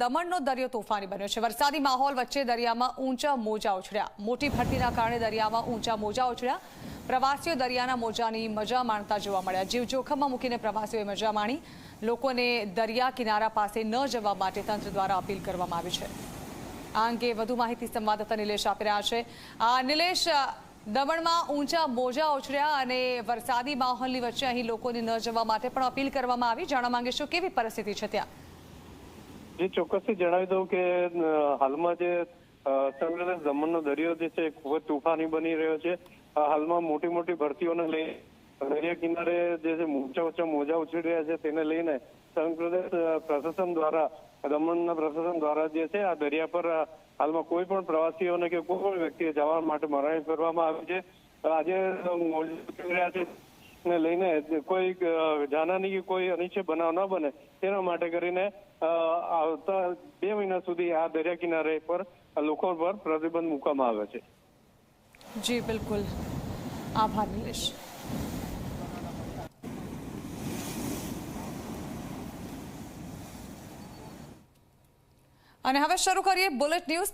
દમણનો દરિયો તોફાની બન્યો છે. વરસાદી માહોલ વચ્ચે દરિયામાં ઊંચા મોજા ઉછળ્યા. મોટી ભરતીના કારણે દરિયામાં ઊંચા મોજા ઉછળ્યા. પ્રવાસીઓ દરિયાના મોજાની મજા માણતા જોવા મળ્યા. જીવ જોખમમાં મૂકીને પ્રવાસીઓએ મજા માણી. લોકોને દરિયા કિનારા પાસે ન જવા માટે તંત્ર દ્વારા અપીલ કરવામાં આવી છે. આ અંગે વધુ માહિતી સંવાદદાતા નિલેશ આપી રહ્યા છે. નિલેશ, દમણમાં ઊંચા મોજા ઉછળ્યા અને વરસાદી માહોલની વચ્ચે અહીં લોકોને ન જવા માટે પણ અપીલ કરવામાં આવી. જાણવા માંગીશું કેવી પરિસ્થિતિ છે ત્યાં? જે ચોક્કસથી જણાવી દઉં કે હાલમાં જે સંગ્રહ દમણનો દરિયો જે છે ખૂબ જ તુફાની બની રહ્યો છે. હાલમાં મોટી મોટી ભરતીઓને લઈ દરિયા કિનારે જે છે ઊંચા ઊંચા મોજા ઉછળી રહ્યા છે તેને લઈને અ, પ્રશાસન દ્વારા દમણના પ્રશાસન દ્વારા જે છે આ દરિયા પર હાલમાં કોઈ પણ પ્રવાસીઓને કે કોઈ પણ વ્યક્તિએ જવા માટે મનાઈ કરવામાં આવી છે. આજે રહ્યા છે. ને લઈને કોઈ જાનહાની કોઈ અનિચ્છે બનાવ ન બને, તેના માટે કરીને આવતા બે મહિના સુધી આ દરિયા કિનારે પર લોકો પર પ્રતિબંધ મૂકવામાં આવે છે. જી, બિલકુલ. આભાર, નિલેશ. અને હવે શરૂ કરીએ બુલેટ ન્યૂઝ.